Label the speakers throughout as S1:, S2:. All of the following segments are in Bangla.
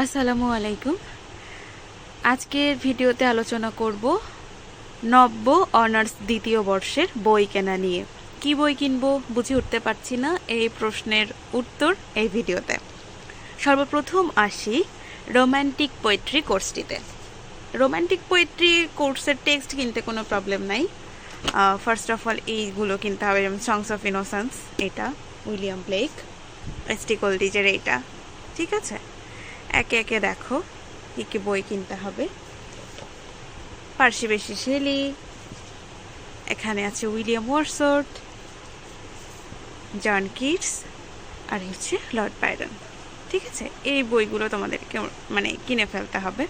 S1: আসসালামু আলাইকুম। আজকের ভিডিওতে আলোচনা করব নব্য অনার্স দ্বিতীয় বর্ষের বই কেনা নিয়ে। কি বই কিনবো বুঝে উঠতে পারছি না এই প্রশ্নের উত্তর এই ভিডিওতে। সর্বপ্রথম আসি রোম্যান্টিক পোয়েট্রি কোর্সটিতে। রোম্যান্টিক পোয়েট্রি কোর্সের টেক্সট কিনতে কোনো প্রবলেম নাই। ফার্স্ট অফ অল এইগুলো কিনতে হবে, যেমন সংস অফ ইনোসেন্স এটা, উইলিয়াম ব্লেক এসটি ডিজের এইটা ঠিক আছে? একে একে দেখো কী কী বই কিনতে হবে। পার্সি বেশি শেলি, এখানে আছে উইলিয়াম ওয়ারসোর্ট জন কিটস, আর হচ্ছে লর্ড বাইরন। ঠিক আছে? এই বইগুলো তোমাদেরকে মানে কিনে ফেলতে হবে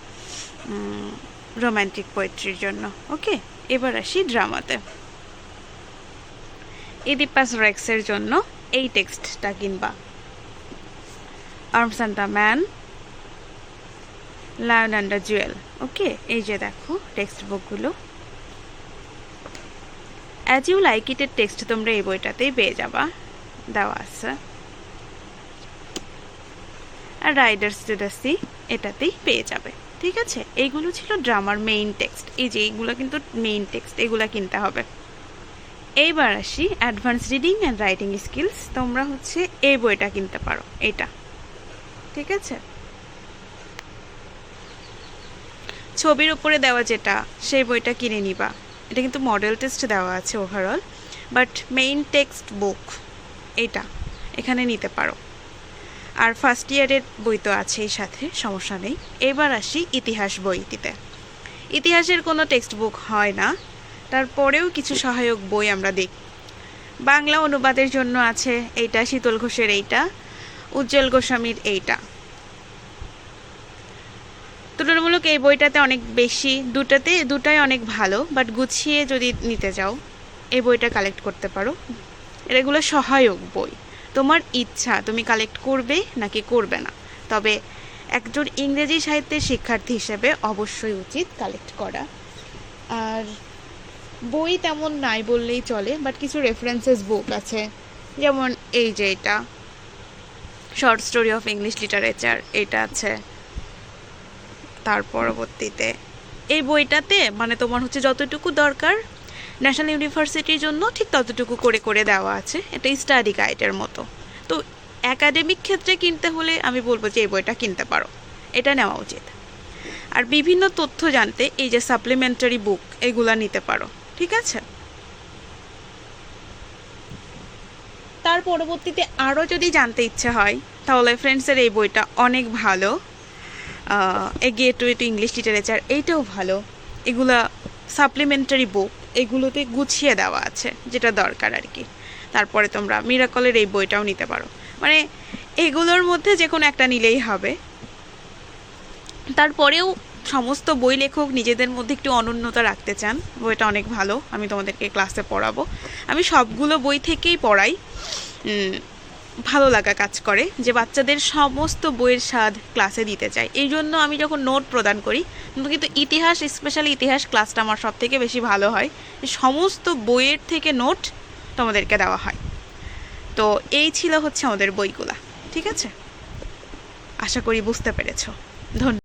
S1: রোম্যান্টিক পোয়েট্রির জন্য। ওকে? এবার আসি ড্রামাতে। ইদিপাস রেক্সের জন্য এই টেক্সটটা কিনবা। Arms and the man lion the jewel okay এই যে দেখো টেক্সট বুকগুলো অ্যাজ ইউ লাইক ইটের টেক্সট তোমরা এই বইটাতেই পেয়ে যাবা। দেওয়া আছে। আর রাইডার্স টু এটাতেই পেয়ে যাবে। ঠিক আছে? এইগুলো ছিল ড্রামার মেইন টেক্সট এই যে এইগুলো কিন্তু মেইন টেক্সট এগুলো কিনতে হবে। এইবার আসি advance reading and writing skills তোমরা হচ্ছে এই বইটা কিনতে পারো, এটা। ঠিক আছে? ছবির উপরে দেওয়া যেটা, সেই বইটা কিনে নিবা। এটা কিন্তু মডেল টেস্ট দেওয়া আছে overall but main text book এইটা এখানে নিতে পারো। আর ফার্স্ট ইয়ারের বই তো আছেই সাথে, সমস্যা নেই। এবার আসি ইতিহাস বইটিতে। ইতিহাসের কোনো টেক্সট বুক হয় না, তারপরেও কিছু সহায়ক বই আমরা দেখি, বাংলা অনুবাদের জন্য আছে এইটা, শীতল ঘোষের এইটা, উজ্জ্বল গোস্বামীর এইটা। তুলনামূলক এই বইটাতে অনেক বেশি, দুটাতে, দুটাই অনেক ভালো বাট গুছিয়ে যদি নিতে যাও, এই বইটা কালেক্ট করতে পারো। এগুলো সহায়ক বই। তোমার ইচ্ছা, তুমি কালেক্ট করবে নাকি করবে না। তবে একজন ইংরেজি সাহিত্যের শিক্ষার্থী হিসেবে অবশ্যই উচিত কালেক্ট করা। আর বই তেমন নাই বললেই চলে বাট কিছু রেফারেন্সেস বুক আছে। যেমন এই যে এটা short story of English literature এটা আছে। তার পরবর্তীতে। এই বইটাতে মানে তোমার হচ্ছে যতটুকু দরকার ন্যাশনাল ইউনিভার্সিটির জন্য ঠিক ততটুকু করে করে দেওয়া আছে, এটা স্টাডি গাইডের মতো। তো একাডেমিক ক্ষেত্রে কিনতে হলে আমি বলব যে এই বইটা কিনতে পারো, এটা নেওয়া উচিত। আর বিভিন্ন তথ্য জানতে এই যে সাপ্লিমেন্টারি বুক এগুলা নিতে পারো, ঠিক আছে? তার পরবর্তীতে আরও যদি জানতে ইচ্ছে হয়, তাহলে ফ্রেন্ডসের এই বইটা অনেক ভালো। এগিয়ে টু টু ইংলিশ লিটারেচার এইটাও ভালো। এগুলা সাপ্লিমেন্টারি বুক এগুলোতে গুছিয়ে দেওয়া আছে, যেটা দরকার আর কি তারপরে তোমরা মিরাকলের এই বইটাও নিতে পারো। মানে এগুলোর মধ্যে যে কোনো একটা নিলেই হবে। তারপরেও সমস্ত বই লেখক নিজেদের মধ্যে একটু অনন্যতা রাখতে চান। বইটা অনেক ভালো, আমি তোমাদেরকে ক্লাসে পড়াবো। আমি সবগুলো বই থেকেই পড়াই। ভালো লাগা কাজ করে যে বাচ্চাদের সমস্ত বইয়ের স্বাদ ক্লাসে দিতে চাই এই জন্য আমি যখন নোট প্রদান করি, কিন্তু ইতিহাস স্পেশালি ইতিহাস ক্লাসটা আমার সব থেকে বেশি ভালো হয়। সমস্ত বইয়ের থেকে নোট তোমাদেরকে দেওয়া হয়। তো এই ছিল হচ্ছে আমাদের বইগুলা। ঠিক আছে? আশা করি বুঝতে পেরেছ। ধন্যবাদ।